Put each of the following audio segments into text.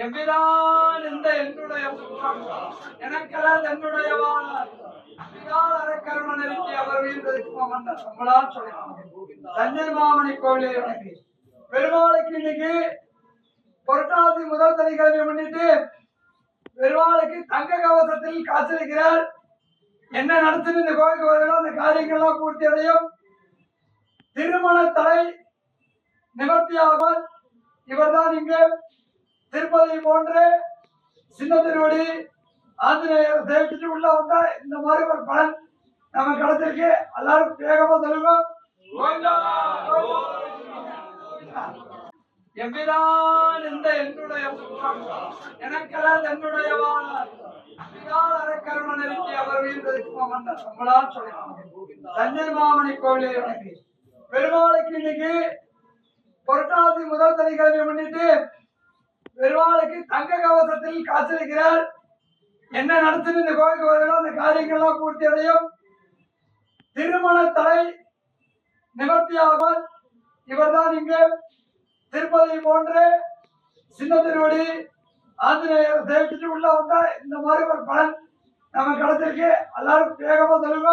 எம்பிரான் இந்த என்னுடைய புத்தம் எனக்கெல்லாம் என்னுடைய வாழார் அரக்கருமன் அவர் வீழ்ந்ததுக்கு மன்னர் சொல்லலாம் தஞ்சை மாமணி கோவிலே வணங்கி பெருமாளுக்கு இன்னைக்கு புரட்டாசி முதல் சனிக்கிழமை முன்னிட்டு பெருமாளுக்கு தங்க கவசத்தில் காய்ச்சலிக்கிறார் என்ன நடத்துன்னு இந்த கோயிலுக்கு வரணும் அந்த காரியங்கள்லாம் பூர்த்தி அடையும். திருமண தடை நிவர்த்தியாகால் இவர்தான் இங்கு திருப்பதி போன்று சின்ன திருவடி ஆஞ்சநேயர் சேவிச்சுட்டு உள்ள வந்தா இந்த மாதிரி ஒரு பலன் நம்ம கிடைச்சிருக்கு. எல்லாரும் வேகமா சொல்லுங்க. எவ்விதான் இந்த என்னுடைய புத்தம் எனக்கெல்லாம் என்னுடைய அரக்கருமன் இருக்கி அவர் வீழ்ந்ததுக்கு மன்னர்? நம்மளா சொல்லலாம். தஞ்சை மாமணி கோவிலே பெருமாளுக்கு இன்னைக்கு புரட்டாசி முதல் சனிக்கிழமை முன்னிட்டு பெருமாளுக்கு தங்க கவசத்தில் காய்ச்சலிக்கிறார் என்ன நடத்துன்னு இந்த கோயிலுக்கு வருகிறோம் அந்த காரியங்கள்லாம் பூர்த்தி அடையும். திருமண தடை நிவர்த்தியாகும் இவர்தான் இங்கு திருப்பதி போன்று சின்ன திருவடி ஆஞ்சநேயர் சேவிச்சுட்டு உள்ள வந்தா இந்த மாதிரி ஒரு பலன் நம்ம கிடைச்சிருக்கு எல்லாரும் வேகமா சொல்லுங்க.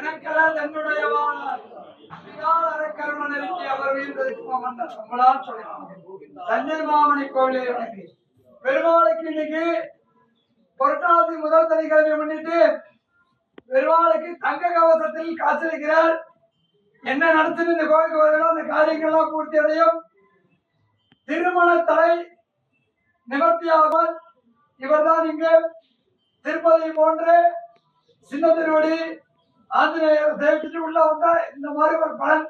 எனக்கெல்லாம் என்னுடைய வாழார் அவர் நம்மளா சொல்லலாம் தஞ்சை மாமணி கோவிலே பெருமாளுக்கு இன்னைக்கு புரட்டாசி முதல் சனிக்கிழமை முன்னிட்டு பெருமாளுக்கு தங்க கவசத்தில் காய்ச்சலிக்கிறார் என்ன நடத்துன்னு இந்த கோயிலுக்கு வரணும் அந்த காரியங்கள்லாம் பூர்த்தி அடையும். திருமண தடை நிவர்த்தியாகும் இவர்தான் இங்கு திருப்பதி போன்று சின்ன திருவடி ஆஞ்சநேயர் சேவிச்சுட்டு உள்ள வந்தா இந்த மாதிரி ஒரு பலன்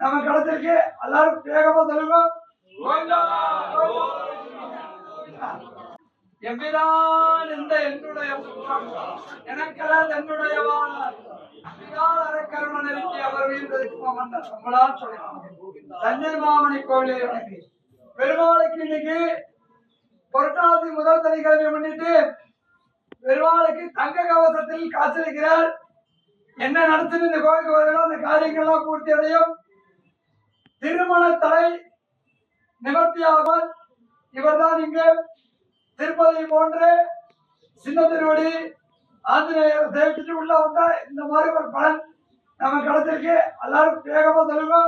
நம்ம கிடைச்சிருக்கு. எல்லாரும் வேகமா சொல்லுங்க. எம்பிரான் இந்த என்னுடைய எனக்கெல்லாம் என்னுடைய வாழார் அரக்கருமன் நெருங்கி அவர் வீழ்ந்ததுக்கு சொல்லலாம். தஞ்சை மாமணி கோவிலே வணங்கி பெருமாளுக்கு இன்னைக்கு புரட்டாசி முதல் சனிக்கிழமை முன்னிட்டு பெருமாளுக்கு தங்க கவசத்தில் காய்ச்சலிக்கிறார் என்ன நடத்துன்னு இந்த கோயிலுக்கு வரணும் அந்த காரியங்கள்லாம் பூர்த்தி அடையும். திருமண தடை நிவர்த்தியாகால் இவர்தான் இங்கு திருப்பதி போன்று சின்ன திருவடி ஆஞ்சநேயர் சேவிச்சுட்டு உள்ள வந்தா இந்த மாதிரி ஒரு பலன் நம்ம கிடைச்சிருக்கு. எல்லாரும் வேகமா சொல்லுங்க.